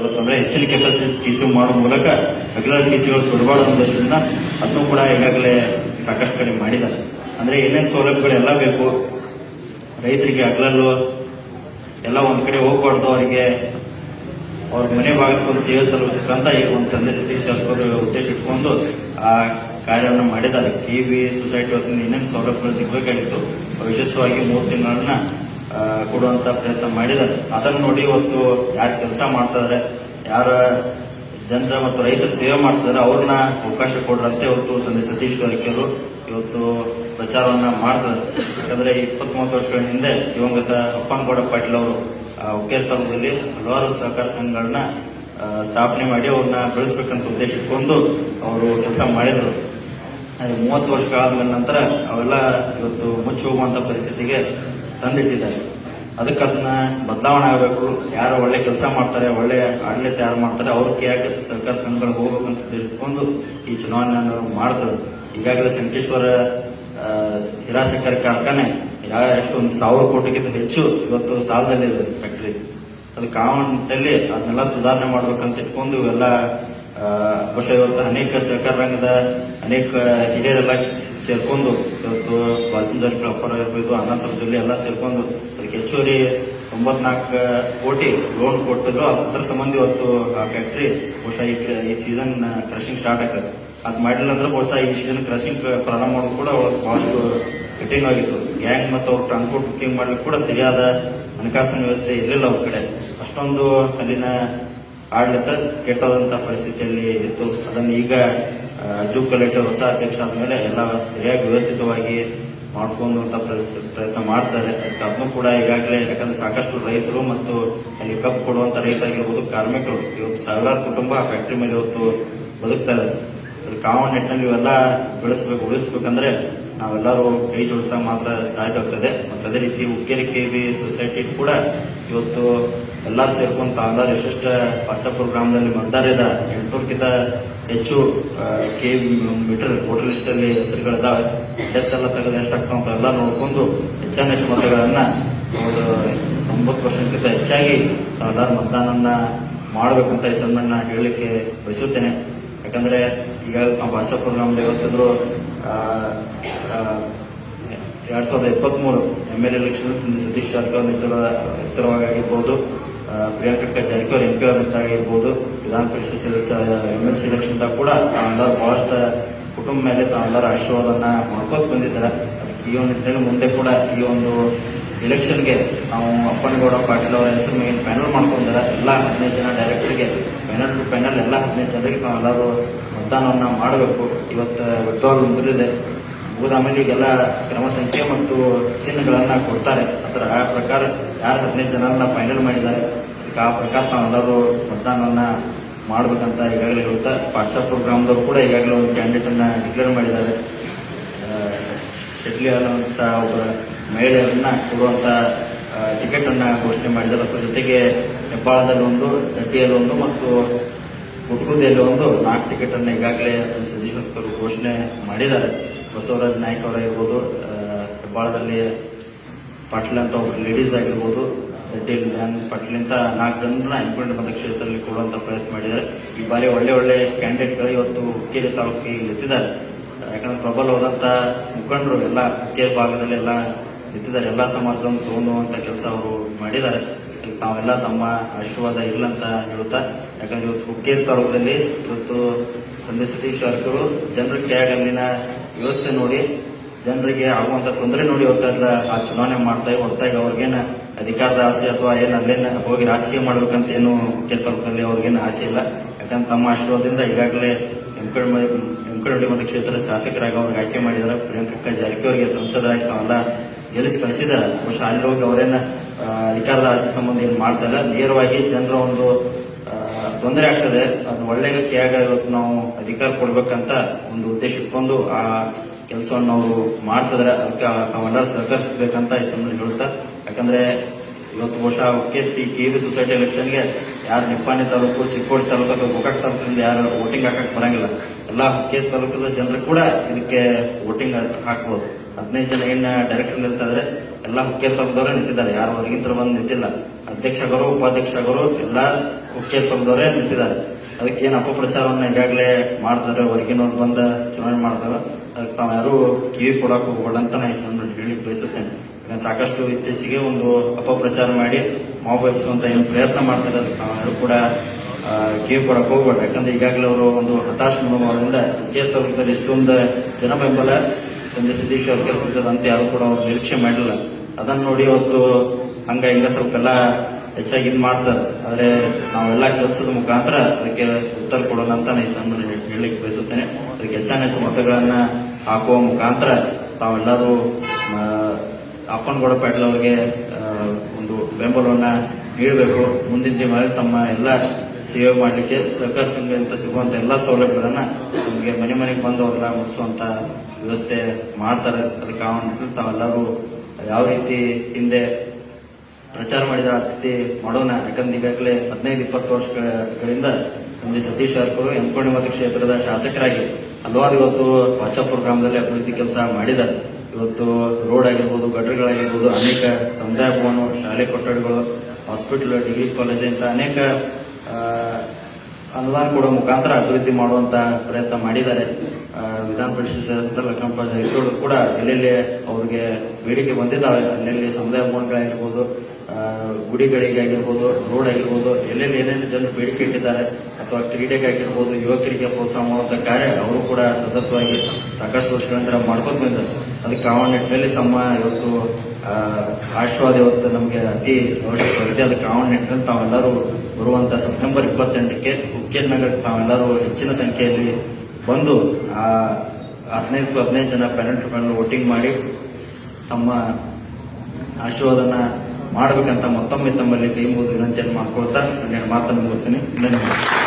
ಇವತ್ತಂದ್ರೆ ಹೆಚ್ಚಿನ capacity T C ಮಾಡೋ ಮೂಲಕ ರೆಗ್ಯುಲರ್ ಟಿ ಸಿಗಳು ಬಿಡಬಾರ್ದು ಉದ್ದೇಶದಿಂದ ಅದನ್ನು ಕೂಡ ಈಗಾಗಲೇ ಸಾಕಷ್ಟು ಕಡಿಮೆ ಮಾಡಿದ್ದಾರೆ. ಅಂದ್ರೆ ಏನೇನು ಸೌಲಭ್ಯಗಳೆಲ್ಲ ಬೇಕು. ರೈತರಿಗೆ ಹಗಲಲ್ಲೂ ಎಲ್ಲ ಒಂದ್ ಕಡೆ ಹೋಗ್ಬಾರ್ದು ಅವರಿಗೆ. ಅವ್ರ ಮನೆ ಭಾಗಕ್ಕೆ ಸೇವೆ ಸಲ್ಲಿಸಕಂತ ಈ ಒಂದು ತಂದೆ ಸತೀಶ್ ಉದ್ದೇಶ ಇಟ್ಕೊಂಡು ಆ ಕಾರ್ಯವನ್ನು ಮಾಡಿದ್ದಾರೆ. ಕೆ ಬಿ ಸೊಸೈಟಿ ವತಿಯಿಂದ ಏನೇನು ಸೌಲಭ್ಯಗಳು ಸಿಗಬೇಕಾಗಿತ್ತು. ವಿಶೇಷವಾಗಿ ಮೂರು ತಿಂಗಳನ್ನ ಕೊಡುವಂತ ಪ್ರಯತ್ನ ಮಾಡಿದ್ದಾರೆ. ಅದನ್ನು ನೋಡಿ ಇವತ್ತು ಯಾರು ಕೆಲಸ ಮಾಡ್ತಾರೆ ಯಾರ ಜನರ ಮತ್ತು ರೈತರ ಸೇವೆ ಮಾಡ್ತಿದ್ದಾರೆ ಅವ್ರನ್ನ ಅವಕಾಶ ಕೊಡ್ರಂತೆ ಇವತ್ತು ತಂದೆ ಸತೀಶ್ ಗಾರಿಕೆಯವರು ಇವತ್ತು ಪ್ರಚಾರವನ್ನ ಮಾಡ್ತಾರೆ ಯಾಕಂದ್ರೆ ಇಪ್ಪತ್ತ್ ಮೂವತ್ತು ವರ್ಷಗಳ ಹಿಂದೆ ದಿವಂಗತ ಅಪ್ಪನಗೌಡ ಪಾಟೀಲ್ ಅವರು ಉಕ್ಕೇರ್ ತಾಲೂಕಲ್ಲಿ ಹಲವಾರು ಸಹಕಾರ ಸಂಘಗಳನ್ನ ಸ್ಥಾಪನೆ ಮಾಡಿ ಅವ್ರನ್ನ ಬೆಳೆಸ್ಬೇಕಂತ ಉದ್ದೇಶ ಇಟ್ಕೊಂಡು ಅವರು ಕೆಲಸ ಮಾಡಿದ್ರು. ಮೂವತ್ತು ವರ್ಷಗಳಾದ್ಮೇಲೆ ನಂತರ ಅವೆಲ್ಲ ಇವತ್ತು ಮುಚ್ಚಿ ಹೋಗುವಂತ ಪರಿಸ್ಥಿತಿಗೆ ತಂದಿಟ್ಟಿದ್ದಾರೆ. ಅದಕ್ಕೆ ಅದನ್ನ ಬದಲಾವಣೆ ಆಗಬೇಕು. ಯಾರು ಒಳ್ಳೆ ಕೆಲಸ ಮಾಡ್ತಾರೆ ಒಳ್ಳೆ ಆಡಳಿತ ಯಾರು ಮಾಡ್ತಾರೆ ಅವ್ರಿಗೆ ಯಾಕೆ ಸರ್ಕಾರ ಸಂಘಗಳಿಗೆ ಹೋಗ್ಬೇಕಂತ ತಿಳ್ಕೊಂಡು ಈ ಚುನಾವಣೆಯನ್ನು ಮಾಡ್ತದೆ ಈಗಾಗಲೇ ಸಂಕೇಶ್ವರ ಆ, ಹಿರಾ ಸಕ್ಕರೆ ಕಾರ್ಖಾನೆ ಯಾವ ಎಷ್ಟೊಂದು ಸಾವಿರ ಕೋಟಿಗಿಂತ ಹೆಚ್ಚು ಇವತ್ತು ಸಾಲದಲ್ಲಿ ಇದೆ ಫ್ಯಾಕ್ಟ್ರಿ ಅದು ಕಾವಣಿನಲ್ಲಿ ಅದನ್ನೆಲ್ಲ ಸುಧಾರಣೆ ಮಾಡ್ಬೇಕಂತ ಇಟ್ಕೊಂಡು ಇವೆಲ್ಲ ಬಹುಶಃ ಇವತ್ತು ಅನೇಕ ಸರ್ಕಾರ ರಂಗದ ಅನೇಕ ಹಿರಿಯರೆಲ್ಲ ಸೇರ್ಕೊಂಡು ಇವತ್ತು ಬಾಲಚಂದ್ರ ಪ್ರಾಪರ್ ಇರ್ಬೋದು ಅಣ್ಣ ಸರ್ದಲ್ಲಿ ಎಲ್ಲ ಸೇರ್ಕೊಂಡು ಅದಕ್ಕೆ ಹೆಚ್ಚುವರಿ ತೊಂಬತ್ನಾಲ್ಕು ಕೋಟಿ ಲೋನ್ ಕೊಟ್ಟಿದ್ರು. ಅದರ ಸಂಬಂಧ ಇವತ್ತು ಆ ಫ್ಯಾಕ್ಟ್ರಿ ಬಹುಶಃ ಈ ಸೀಸನ್ ಕ್ರಶಿಂಗ್ ಸ್ಟಾರ್ಟ್ ಆಗ್ತದೆ. ಅದು ಮಾಡಿಲ್ಲ ಅಂದ್ರೆ ಬಹುಶಃ ಈ ಸೀಸನ್ ಕ್ರಶಿಂಗ್ ಪ್ರಾರಂಭ ಮಾಡೋದು ಕೂಡ ಒಳಗೆ ಕಾಸ್ಟ್ ಕಠಿಣ ಆಗಿತ್ತು. ಗ್ಯಾಂಗ್ ಮತ್ತು ಅವ್ರ ಟ್ರಾನ್ಸ್ಪೋರ್ಟ್ ಬುಕ್ಕಿಂಗ್ ಮಾಡ್ಲಿಕ್ಕೆ ಕೂಡ ಸರಿಯಾದ ಹಣಕಾಸಿನ ವ್ಯವಸ್ಥೆ ಇರಲಿಲ್ಲ ಅವ್ರ ಕಡೆ. ಅಷ್ಟೊಂದು ಅಲ್ಲಿನ ಆಡಳಿತ ಕೆಟ್ಟದಂತ ಪರಿಸ್ಥಿತಿಯಲ್ಲಿ ಇತ್ತು. ಅದನ್ನು ಈಗ ಆ, ಜೂ ಕಲೆಕ್ಟರ್ ಹೊಸ ಅಧ್ಯಕ್ಷ ಆದ್ಮೇಲೆ ಎಲ್ಲ ಸರಿಯಾಗಿ ವ್ಯವಸ್ಥಿತವಾಗಿ ಮಾಡ್ಕೊಂಡಂತ ಪ್ರಯತ್ನ ಮಾಡ್ತಾರೆ. ಅದನ್ನು ಕೂಡ ಈಗಾಗಲೇ ಯಾಕಂದ್ರೆ ಸಾಕಷ್ಟು ರೈತರು ಮತ್ತು ಅಲ್ಲಿ ಕಬ್ಬು ಕೊಡುವಂತ ರೈತರಾಗಿರ್ಬೋದು ಕಾರ್ಮಿಕರು. ಇವತ್ತು ಸಾವಿರಾರು ಕುಟುಂಬ ಫ್ಯಾಕ್ಟರಿ ಮೇಲೆ ಇವತ್ತು ಬದುಕ್ತಾರೆ ಅದು ಕಾಮನ್ ನೆಟ್ಟಿನಲ್ಲಿ ಇವೆಲ್ಲ ಬೆಳೆಸಬೇಕು ಉಳಿಸ್ಬೇಕಂದ್ರೆ ನಾವೆಲ್ಲರೂ ಕೈ ಜೋಡಿಸ ಮಾತ್ರ ಸಾಧ್ಯ ಆಗ್ತದೆ. ಮತ್ತು ಅದೇ ರೀತಿ ಉಕ್ಕೇರಿ ಕೆ ಬಿ ಸೊಸೈಟಿ ಕೂಡ ಇವತ್ತು ಎಲ್ಲರೂ ಸೇರ್ಕೊಂತ ಎಲ್ಲರೂ ವಿಶಿಷ್ಟ ವಾಟ್ಸಪ್ ಗ್ರಾಮದಲ್ಲಿ ಮತದಾರದ ಎಂಟೂರ್ಕಿಂತ ಹೆಚ್ಚು ಕೆ ಮೀಟರ್ ವೋಟರ್ ಲಿಸ್ಟ್ ಅಲ್ಲಿ ಹೆಸರುಗಳಿದಾವೆ ಎಲ್ಲ ತೆಗೆದು ಎಷ್ಟಾಗ್ತಾವ ಅಂತ ಎಲ್ಲ ನೋಡ್ಕೊಂಡು ಹೆಚ್ಚಾನ ಹೆಚ್ಚು ಮತಗಳನ್ನ ಅವರು ಒಂಬತ್ತು ವರ್ಷಕ್ಕಿಂತ ಹೆಚ್ಚಾಗಿ ತಾವೆಲ್ಲರೂ ಮತದಾನನ್ನ ಮಾಡಬೇಕಂತ ಈ ಸನ್ಮಾನ ಹೇಳಲಿಕ್ಕೆ ಬಯಸುತ್ತೇನೆ. ಯಾಕಂದ್ರೆ ಈಗ ನಾವು ವಾಟ್ಸಪ್ ಪ್ರೋಗ್ರಾಮ್ ಇವತ್ತಿದ್ರು ಎರಡ್ ಸಾವಿರದ ಇಪ್ಪತ್ತ್ ಮೂರು M L election Satish Jarkiholi ಆ, ಪ್ರಿಯಾಂಕಕ್ಕ ಜಾರಕಿಹೊಳಿ ಎಂ ಪಿ ಆಗಿರ್ಬೋದು, ವಿಧಾನ ಪರಿಷತ್ ಸದಸ್ಯ ಎಂ ಎಲ್ ಸಿ ಎಲೆಕ್ಷನ್ ಕೂಡ ತಾವೆಲ್ಲರೂ ಬಹಳಷ್ಟು ಕುಟುಂಬ ಮೇಲೆ ತಾವೆಲ್ಲರೂ ಆಶೀರ್ವಾದನ ಮಾಡ್ಕೋತ ಬಂದಿದ್ದಾರೆ. ಅದಕ್ಕೆ ಈ ಒಂದು ನಿಟ್ಟಿನಲ್ಲಿ ಮುಂದೆ ಕೂಡ ಈ ಒಂದು ಎಲೆಕ್ಷನ್ಗೆ ನಾವು ಅಪ್ಪನಗೌಡ, ಪಾಟೀಲ್ ಅವರ ಹೆಸರು ಮೇಲೆ ಪ್ಯಾನಲ್ ಮಾಡ್ಕೊಂಡಿದ್ದಾರೆ ಎಲ್ಲ ಹದಿನೈದು ಜನ ಡೈರೆಕ್ಟರ್ಗೆ ಪ್ಯಾನಲ್ ಟು ಪ್ಯಾನಲ್ ಎಲ್ಲ ಹದಿನೈದು ಜನರಿಗೆ ತಾವೆಲ್ಲರೂ ಮತದಾನವನ್ನು ಮಾಡಬೇಕು. ಇವತ್ತು ವಿಡ್ರಾಲ್ ಮುಗಿದಿದೆ ಮುಗಿದ ಆಮೇಲೆ ಈಗೆಲ್ಲ ಕ್ರಮ ಸಂಖ್ಯೆ ಮತ್ತು ಚಿಹ್ನೆಗಳನ್ನು ಕೊಡ್ತಾರೆ. ಅದರ ಆ ಪ್ರಕಾರ ಯಾರು ಹದಿನೈದು ಜನರನ್ನ ಫೈನಲ್ ಮಾಡಿದ್ದಾರೆ? ಆ ಪ್ರಕಾರ ನಾವೆಲ್ಲರೂ ಮತದಾನವನ್ನ ಮಾಡಬೇಕಂತ ಈಗಾಗಲೇ ಹೇಳ್ತಾ ಪಾಶ್ಚಾ ಪ್ರೋಗ್ರಾಮ್ದವರು ಕೂಡ ಈಗಾಗಲೇ ಒಂದು ಕ್ಯಾಂಡಿಡೇಟ್ ಅನ್ನ ಡಿಕ್ಲೇರ್ ಮಾಡಿದ್ದಾರೆ. ಶೆಟ್ಲಿ ಅನ್ನುವಂತ ಒಬ್ಬ ಮಹಿಳೆಯರನ್ನ ಟಿಕೆಟ್ ಅನ್ನ ಘೋಷಣೆ ಮಾಡಿದ್ದಾರೆ. ಅದರ ಜೊತೆಗೆ ಹೆಬ್ಬಾಳದಲ್ಲಿ ಒಂದು ದಡ್ಡಿಯಲ್ಲಿ ಒಂದು ಮತ್ತು ಹುಟ್ಗುದಿಯಲ್ಲಿ ಒಂದು ನಾಲ್ಕು ಟಿಕೆಟ್ ಅನ್ನ ಈಗಾಗಲೇ ಸತೀಶ್ ಅವರು ಘೋಷಣೆ ಮಾಡಿದ್ದಾರೆ. ಬಸವರಾಜ್ ನಾಯ್ಕ ಅವರಾಗಿರ್ಬೋದು ಹೆಬ್ಬಾಳದಲ್ಲಿ ಪಾಟೀಲ್ ಅಂತ ಒಬ್ಬರು ಲೇಡೀಸ್ ಆಗಿರ್ಬೋದು ದಡ್ಡಿಯಲ್ಲಿ ಧ್ಯಾನ್ ಪಟ್ಲಿಂತ ನಾಲ್ಕು ಜನರನ್ನ ಇಂಪಾರ್ಟೆಂಟ್ ಮತಕ್ಷೇತ್ರದಲ್ಲಿ ಕೊಡುವಂತ ಪ್ರಯತ್ನ ಮಾಡಿದ್ದಾರೆ. ಈ ಬಾರಿ ಒಳ್ಳೆ ಒಳ್ಳೆ ಕ್ಯಾಂಡಿಡೇಟ್ಗಳು ಇವತ್ತು ಹುಕ್ಕೇರಿ ತಾಲೂಕಿಗೆ ನಿಂತಿದ್ದಾರೆ. ಯಾಕಂದ್ರೆ ಪ್ರಬಲವಾದಂತ ಮುಖಂಡರು, ಎಲ್ಲ ಹುಕ್ಕೇರಿ ಭಾಗದಲ್ಲಿ ಎಲ್ಲ ನಿಂತಿದ್ದಾರೆ. ಎಲ್ಲಾ ಸಮಾಜವನ್ನು ತಗೊಂಡುವಂತ ಕೆಲಸ ಅವರು ಮಾಡಿದ್ದಾರೆ. ತಾವೆಲ್ಲ ತಮ್ಮ ಆಶೀರ್ವಾದ ಇಲ್ಲ ಅಂತ ಹೇಳುತ್ತಾ, ಯಾಕಂದ್ರೆ ಇವತ್ತು ಹುಕ್ಕೇರಿ ತಾಲೂಕಲ್ಲಿ ಇವತ್ತು ತಂದೆ ಸತೀಶ್ ಜಾರಕಿಹೊಳಿ ಜನರ ಕೆಳಗಲ್ಲಿನ ವ್ಯವಸ್ಥೆ ನೋಡಿ, ಜನರಿಗೆ ಆಗುವಂತ ತೊಂದರೆ ನೋಡಿ ಇವತ್ತೆಲ್ಲ ಆ ಚುನಾವಣೆ ಮಾಡ್ತಾ ಹೊರತಾಗಿ ಅವ್ರಿಗೇನ ಅಧಿಕಾರದ ಆಸೆ ಅಥವಾ ಏನು ಅಲ್ಲೇನ ಹೋಗಿ ರಾಜಕೀಯ ಮಾಡ್ಬೇಕಂತ ಏನು ತಾಲೂಕಲ್ಲಿ ಅವ್ರಿಗೇನು ಆಸೆ ಇಲ್ಲ. ಯಾಕಂದ್ರೆ ತಮ್ಮ ಆಶೀರ್ವಾದದಿಂದ ಈಗಾಗಲೇ ಎಂಕಳಿ ಮತ ಕ್ಷೇತ್ರ ಶಾಸಕರಾಗಿ ಅವ್ರಿಗೆ ಆಯ್ಕೆ ಮಾಡಿದಾರೆ ಪ್ರಿಯಾಂಕಕ್ಕ ಜಾರಕಿಹೊಳಿಗೆ ಸಂಸದರಾಗಿ ತಾವೆಲ್ಲ ಗೆಲ್ಲಿಸಿ ಕಳಿಸಿದ್ದಾರೆ. ಬಹುಶಃ ಅಲ್ಲಿ ಹೋಗಿ ಅವರೇನು ಅಧಿಕಾರದ ಆಸೆ ಸಂಬಂಧ ಏನು ಮಾಡ್ತಾ ಇಲ್ಲ. ನೇರವಾಗಿ ಜನರ ಒಂದು ತೊಂದರೆ ಆಗ್ತದೆ. ಅದು ಒಳ್ಳೆಯ ಕೇಳಿ ನಾವು ಅಧಿಕಾರ ಕೊಡ್ಬೇಕಂತ ಒಂದು ಉದ್ದೇಶ ಇಟ್ಕೊಂಡು ಆ ಕೆಲಸವನ್ನು ಅವರು ಮಾಡ್ತಿದ್ರೆ, ಅದಕ್ಕೆ ತಾವೆಲ್ಲರೂ ಸಹಕರಿಸಬೇಕಂತ ಈ ಸಂದರ್ಭ ಹೇಳುತ್ತಾ, ಯಾಕಂದ್ರೆ ಇವತ್ತು ಬಹುಶಃ ಕೆತ್ತಿ ಕೆ ಬಿ ಸೊಸೈಟಿ ಎಲೆಕ್ಷನ್ಗೆ ಯಾರು ನಿಪ್ಪಾಣಿ ತಾಲೂಕು, ಚಿಕ್ಕೋಡಿ ತಾಲೂಕು ಗೋಕಾಕ್ ತಾಲೂಕಿನಿಂದ ಯಾರು ವೋಟಿಂಗ್ ಹಾಕಕ್ ಬರಂಗಿಲ್ಲ. ಎಲ್ಲ ಹುಕ್ಕೇರಿ ತಾಲೂಕದ ಜನರು ಕೂಡ ಇದಕ್ಕೆ ವೋಟಿಂಗ್ ಹಾಕ್ಬೋದು. ಹದಿನೈದು ಜನ ಏನ್ ಡೈರೆಕ್ಟರ್ ಇರ್ತಾರೆ ಎಲ್ಲ ಮುಖ್ಯ ತಾಲೂಕದವ್ರೆ ನಿಂತಿದ್ದಾರೆ. ಯಾರು ಹೊರಗಿಂತ ಬಂದು ನಿಂತಿಲ್ಲ. ಅಧ್ಯಕ್ಷಕರು ಉಪಾಧ್ಯಕ್ಷಕರು ಎಲ್ಲ ಮುಖ್ಯ ತಾಲೂಕದವ್ರೆ ನಿಂತಿದ್ದಾರೆ. ಅದಕ್ಕೆ ಏನು ಅಪಪ್ರಚಾರವನ್ನ ಈಗಾಗಲೇ ಮಾಡ್ತಾರೆ ಹೊರಗಿನವ್ರು ಬಂದ ಚುನಾವಣೆ ಮಾಡ್ತಾರೆ. ಅದಕ್ಕೆ ತಾವು ಯಾರು ಕಿವಿ ಕೊಡಕ್ಕೆ ಹೋಗ್ಬೇಡ ಅಂತ ನಾನು ಈ ಸಂದರ್ಭ ಹೇಳಿಕ್ ಬಯಸುತ್ತೇನೆ. ಸಾಕಷ್ಟು ಇತ್ತೀಚೆಗೆ ಒಂದು ಅಪಪ್ರಚಾರ ಮಾಡಿ ಮಾವು ಎಬ್ಸುವಂತ ಏನು ಪ್ರಯತ್ನ ಮಾಡ್ತಾರೆ, ಅದಕ್ಕೆ ತಾವು ಯಾರು ಕೂಡ ಕಿವಿ ಕೊಡಕ್ಕೆ ಹೋಗ್ಬೇಡ. ಯಾಕಂದ್ರೆ ಈಗಾಗಲೇ ಅವರು ಒಂದು ಹತಾಶ ಮನೋಭಾವದಿಂದ ಕೇತವರ್ಗದಲ್ಲಿ ಇಷ್ಟೊಂದು ಜನ ಬೆಂಬಲ ತಂದೆ ಸತೀಶ್ ಅವ್ರ ಕೆಲಸ ಅಂತ ಯಾರು ಕೂಡ ಅವ್ರು ನಿರೀಕ್ಷೆ ಮಾಡಿಲ್ಲ. ಅದನ್ನ ನೋಡಿ ಇವತ್ತು ಹಂಗ ಹಿಂಗ ಸ್ವಲ್ಪ ಎಲ್ಲ ಹೆಚ್ಚಾಗಿ ಇದು ಮಾಡ್ತಾರೆ. ಆದ್ರೆ ನಾವೆಲ್ಲ ಕೆಲಸದ ಮುಖಾಂತರ ಅದಕ್ಕೆ ಉತ್ತರ ಕೊಡೋಣ ಅಂತ ನಾನು ಈ ಸಂಬಂಧ ಹೇಳಲಿಕ್ಕೆ ಬಯಸುತ್ತೇನೆ. ಅದಕ್ಕೆ ಹೆಚ್ಚಾನ ಹೆಚ್ಚು ಮತಗಳನ್ನ ಹಾಕುವ ಮುಖಾಂತರ ತಾವೆಲ್ಲರೂ ಅಪ್ಪನಗೌಡ ಪಾಟೀಲ್ ಅವರಿಗೆ ಒಂದು ಬೆಂಬಲವನ್ನ ನೀಡಬೇಕು. ಮುಂದಿನ ದಿನಗಳಲ್ಲಿ ತಮ್ಮ ಎಲ್ಲ ಸೇವೆ ಮಾಡಲಿಕ್ಕೆ ಸರ್ಕಾರ ಸಂಘದಿಂದ ಸಿಗುವಂತ ಎಲ್ಲ ಸೌಲಭ್ಯಗಳನ್ನ ನಮಗೆ ಮನೆ ಮನೆಗೆ ಬಂದು ಅವ್ರನ್ನ ಮುಗಿಸುವಂತ ವ್ಯವಸ್ಥೆ ಮಾಡ್ತಾರೆ. ಅದಕ್ಕೆ ಆ ತಾವೆಲ್ಲರೂ ಯಾವ ರೀತಿ ಹಿಂದೆ ಪ್ರಚಾರ ಮಾಡಿದ ಅತಿಥಿ ಮಾಡೋಣ. ಯಾಕಂದ್ರೆ ಈಗಾಗಲೇ ಹದಿನೈದು, ಇಪ್ಪತ್ತು ವರ್ಷಗಳಿಂದ ತಂದೆ ಸತೀಶ್ ಜಾರಕಿಹೊಳಿ ಎಂಕೋಣಿ ಮತಕ್ಷೇತ್ರದ ಶಾಸಕರಾಗಿ ಹಲವಾರು ಇವತ್ತು ವಾಶಾಪುರ ಗ್ರಾಮದಲ್ಲಿ ಅಭಿವೃದ್ಧಿ ಕೆಲಸ ಮಾಡಿದ್ದಾರೆ. ಇವತ್ತು ರೋಡ್ ಆಗಿರ್ಬೋದು, ಗಟರ್ಗಳಾಗಿರ್ಬೋದು, ಅನೇಕ ಸಮುದಾಯ ಭವನ ಶಾಲೆ ಕೊಠಡಿಗಳು, ಹಾಸ್ಪಿಟಲ್, ಡಿಗ್ರಿ ಕಾಲೇಜ್ ಅಂತ ಅನೇಕ ಅನುದಾನ ಕೊಡುವ ಮುಖಾಂತರ ಅಭಿವೃದ್ಧಿ ಮಾಡುವಂತ ಪ್ರಯತ್ನ ಮಾಡಿದ್ದಾರೆ. ವಿಧಾನ ಪರಿಷತ್ ಲಕ್ಕಂಪ ಜಾರಕಿಹೊಳಿ ಕೂಡ ಎಲ್ಲೆಲ್ಲಿ ಅವ್ರಿಗೆ ಬೇಡಿಕೆ ಬಂದಿದ್ದಾವೆ, ಅಲ್ಲೆಲ್ಲಿ ಸಮುದಾಯ ಭವನಗಳಾಗಿರ್ಬೋದು ಗುಡಿಗಳಿಗಾಗಿರ್ಬೋದು ರೋಡ್ ಆಗಿರ್ಬೋದು ಎಲ್ಲೆಲ್ಲಿ ಏನೇನು ಜನರು ಬೇಡಿಕೆ ಇಟ್ಟಿದ್ದಾರೆ ಅಥವಾ ಕ್ರೀಡೆಗಾಗಿರ್ಬೋದು, ಯುವಕರಿಗೆ ಪ್ರೋತ್ಸಾಹ ಮಾಡುವಂಥ ಕಾರ್ಯ ಅವರು ಕೂಡ ಸತತವಾಗಿ ಸಾಕಷ್ಟು ವರ್ಷಗಳಿಂದ ಮಾಡ್ಕೊತ ಬಂದರು ಅದಕ್ಕೆ ಆ ನಿಟ್ಟಿನಲ್ಲಿ ತಮ್ಮ ಇವತ್ತು ಆಶೀರ್ವಾದ ಇವತ್ತು ನಮಗೆ ಅತಿ ಅವಶ್ಯಕವಾಗಿದೆ. ಅದಕ್ಕೆ ಆ ನಿಟ್ಟಿನಲ್ಲಿ ತಾವೆಲ್ಲರೂ ಬರುವಂತ ಸೆಪ್ಟೆಂಬರ್ ಇಪ್ಪತ್ತೆಂಟಕ್ಕೆ ಉಕ್ಕೇರ್ ನಗರಕ್ಕೆ ತಾವೆಲ್ಲರೂ ಹೆಚ್ಚಿನ ಸಂಖ್ಯೆಯಲ್ಲಿ ಬಂದು, ಆ, ಹದಿನೈದು ಹದಿನೈದು ಜನ ಪ್ಯಾರೆಂಟ್ಗಳನ್ನು ವೋಟಿಂಗ್ ಮಾಡಿ ತಮ್ಮ ಆಶೀರ್ವಾದನ ಮಾಡಬೇಕಂತ ಮತ್ತೊಮ್ಮೆ ತಮ್ಮಲ್ಲಿ ಕೈ ಮುಗಿದು ವಿನಂತಿಯನ್ನು ಮಾಡ್ಕೊಳ್ತಾ ನನ್ನ ಮಾತನ್ನು ಮುಗಿಸ್ತೀನಿ ಧನ್ಯವಾದ